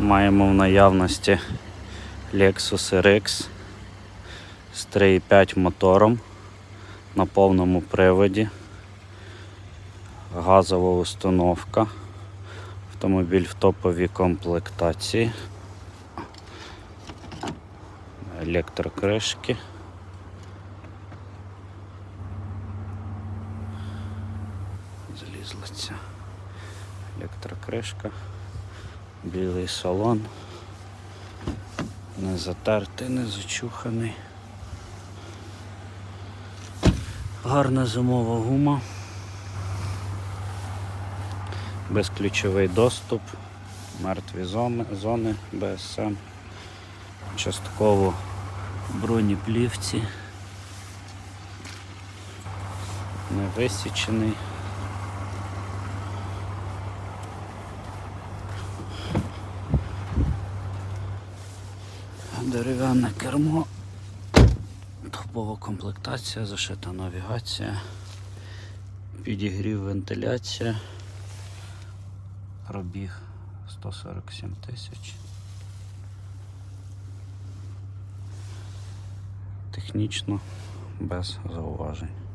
Маємо в наявності Lexus RX з 3,5 мотором на повному приводі. Газова установка. Автомобіль в топовій комплектації. Електрокришки. Залізла ця електрокришка. Білий салон. Не затертий, не зачуханий. Гарна зимова гума. Безключовий доступ, мертві зони, зони БСМ, частково бронеплівці, не висічений. Дерев'яне кермо, топова комплектація, зашита навігація, підігрів вентиляція, пробіг 147 тисяч. Технічно без зауважень.